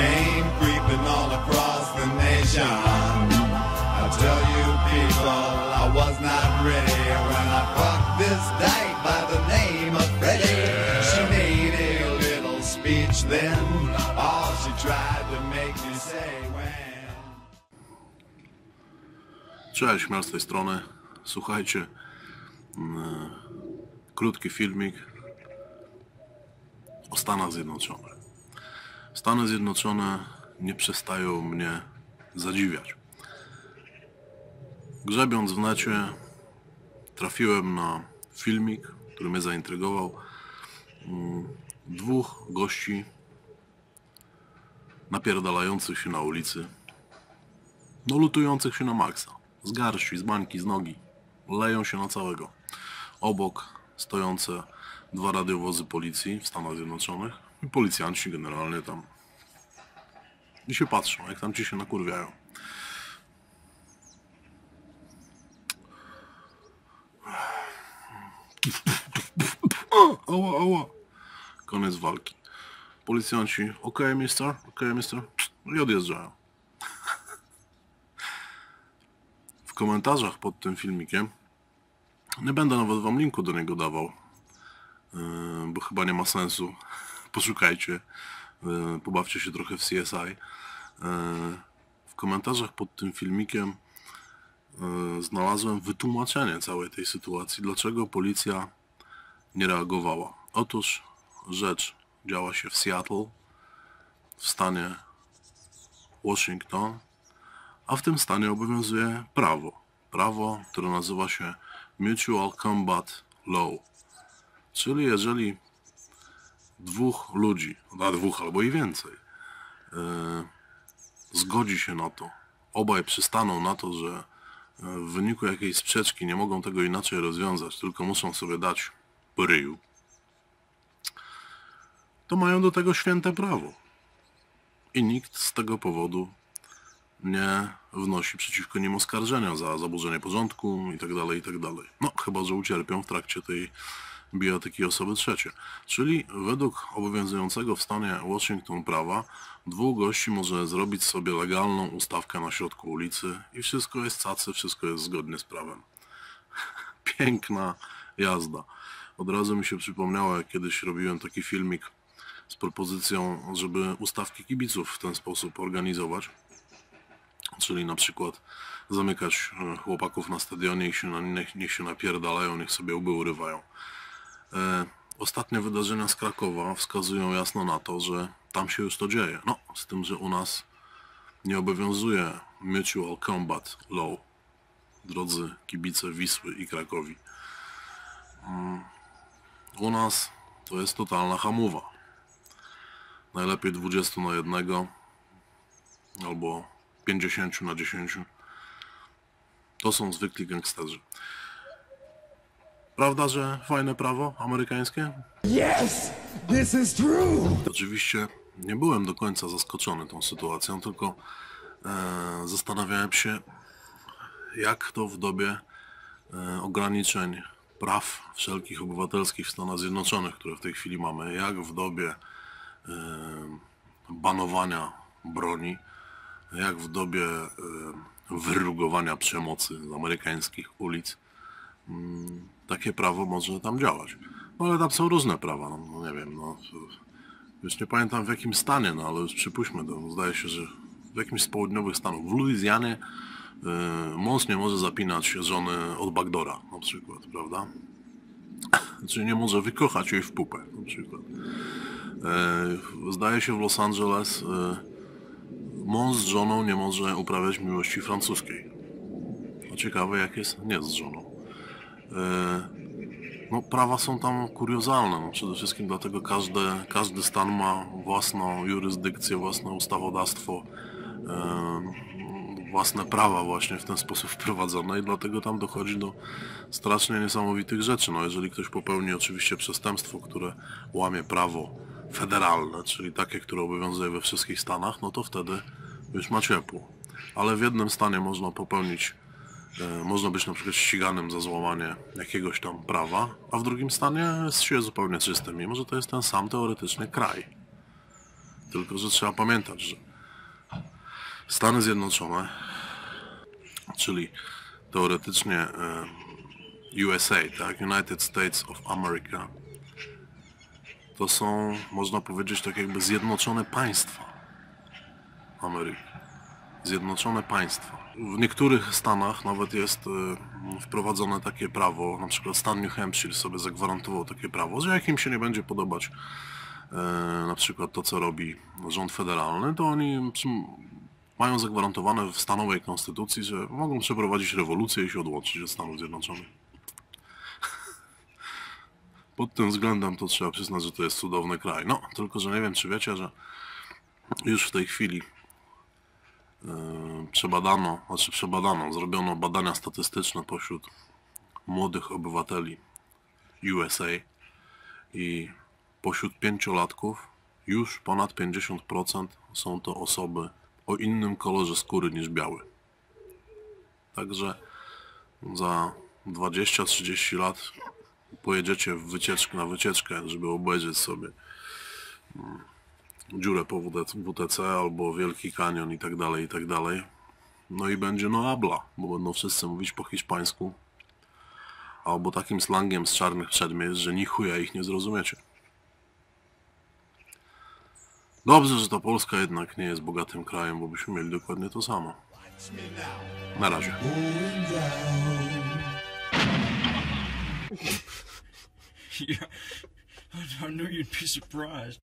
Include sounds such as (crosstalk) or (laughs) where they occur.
came creeping all across the nation. I tell you people, I was not ready when I fucked this dyke by the name of Freddie. She made a little speech then, all she tried to make me say when. Cześć, Miar z tej strony. Słuchajcie, mm, krótki filmik o Stanach Zjednoczonych. Stany Zjednoczone nie przestają mnie zadziwiać. Grzebiąc w necie, trafiłem na filmik, który mnie zaintrygował. Mm, Dwóch gości napierdalających się na ulicy no lutujących się na maksa. Z garści, z bańki, z nogi. Leją się na całego. Obok stojące dwa radiowozy policji w Stanach Zjednoczonych. I policjanci generalnie tam. I się patrzą, jak tam ci się nakurwiają. Ała, ała. Koniec walki. Policjanci, ok, mister, ok, mister. I odjeżdżają. w komentarzach pod tym filmikiem. Nie będę nawet wam linku do niego dawał, yy, bo chyba nie ma sensu. Poszukajcie, yy, pobawcie się trochę w CSI. Yy, W komentarzach pod tym filmikiem yy, znalazłem wytłumaczenie całej tej sytuacji, dlaczego policja nie reagowała. Otóż rzecz działa się w Seattle, w stanie Washington, a w tym stanie obowiązuje prawo. Prawo, które nazywa się Mutual Combat Law. Czyli jeżeli dwóch ludzi, na dwóch albo i więcej, yy, zgodzi się na to, obaj przystaną na to, że yy, w wyniku jakiejś sprzeczki nie mogą tego inaczej rozwiązać, tylko muszą sobie dać ryju, to mają do tego święte prawo. I nikt z tego powodu nie wnosi przeciwko nim oskarżenia za zaburzenie porządku i tak dalej, i tak. No, chyba, że ucierpią w trakcie tej bijatyki osoby trzecie. Czyli według obowiązującego w stanie Washington prawa dwóch gości może zrobić sobie legalną ustawkę na środku ulicy i wszystko jest cacy, wszystko jest zgodnie z prawem. (laughs) Piękna jazda. Od razu mi się przypomniało, jak kiedyś robiłem taki filmik z propozycją, żeby ustawki kibiców w ten sposób organizować czyli na przykład zamykać e, chłopaków na stadionie i się na, niech, niech się napierdalają, niech sobie łby urywają. E, ostatnie wydarzenia z Krakowa wskazują jasno na to, że tam się już to dzieje. No, z tym, że u nas nie obowiązuje Mutual Combat Law, drodzy kibice Wisły i Krakowi. Mm, U nas to jest totalna hamowa. Najlepiej 20 na jednego albo 50 na 10. To są zwykli gangsterzy. Prawda, że fajne prawo amerykańskie? Yes, this is true. Oczywiście nie byłem do końca zaskoczony tą sytuacją, tylko e, zastanawiałem się, jak to w dobie e, ograniczeń praw wszelkich obywatelskich w Stanach Zjednoczonych, które w tej chwili mamy, jak w dobie e, banowania broni, jak w dobie e, wyrugowania przemocy z amerykańskich ulic, takie prawo może tam działać. No ale tam są różne prawa, no, no nie wiem, no już nie pamiętam w jakim stanie, no ale już przypuśćmy to, zdaje się, że w jakimś z południowych stanów, w Luizjanie y, mąż nie może zapinać żony od backdora na przykład, prawda? (laughs) Czyli nie może wykochać jej w pupę na przykład. E, zdaje się w Los Angeles y, mąż z żoną nie może uprawiać miłości francuskiej. No ciekawe jak jest nie z żoną. E, no prawa są tam kuriozalne. No, przede wszystkim dlatego każdy, każdy stan ma własną jurysdykcję, własne ustawodawstwo, e, własne prawa właśnie w ten sposób wprowadzone i dlatego tam dochodzi do strasznie niesamowitych rzeczy. No, jeżeli ktoś popełni oczywiście przestępstwo, które łamie prawo federalne, czyli takie, które obowiązuje we wszystkich stanach, no to wtedy już ma ciepło. Ale w jednym stanie można popełnić można być na przykład ściganym za złamanie jakiegoś tam prawa, a w drugim stanie jest się zupełnie czystym, mimo że to jest ten sam teoretycznie kraj. Tylko, że trzeba pamiętać, że Stany Zjednoczone, czyli teoretycznie e, USA, tak, United States of America, to są, można powiedzieć, tak jakby zjednoczone państwa Ameryki. Zjednoczone państwa. W niektórych stanach nawet jest e, wprowadzone takie prawo, na przykład stan New Hampshire sobie zagwarantował takie prawo, że jak im się nie będzie podobać e, na przykład to, co robi rząd federalny, to oni mają zagwarantowane w stanowej konstytucji, że mogą przeprowadzić rewolucję i się odłączyć od Stanów Zjednoczonych. (laughs) Pod tym względem to trzeba przyznać, że to jest cudowny kraj. No, tylko że nie wiem, czy wiecie, że już w tej chwili przebadano, znaczy przebadano, zrobiono badania statystyczne pośród młodych obywateli USA i pośród pięciolatków już ponad 50% są to osoby o innym kolorze skóry niż biały. Także za 20-30 lat pojedziecie w wycieczkę, na wycieczkę, żeby obejrzeć sobie mm, dziurę po WTC albo Wielki Kanion i tak dalej, i tak dalej. No i będzie no habla, bo będą wszyscy mówić po hiszpańsku albo takim slangiem z czarnych przedmieść, że ni chuja ich nie zrozumiecie. Dobrze, że ta Polska jednak nie jest bogatym krajem, bo byśmy mieli dokładnie to samo. Na razie. (laughs) I knew you'd be surprised.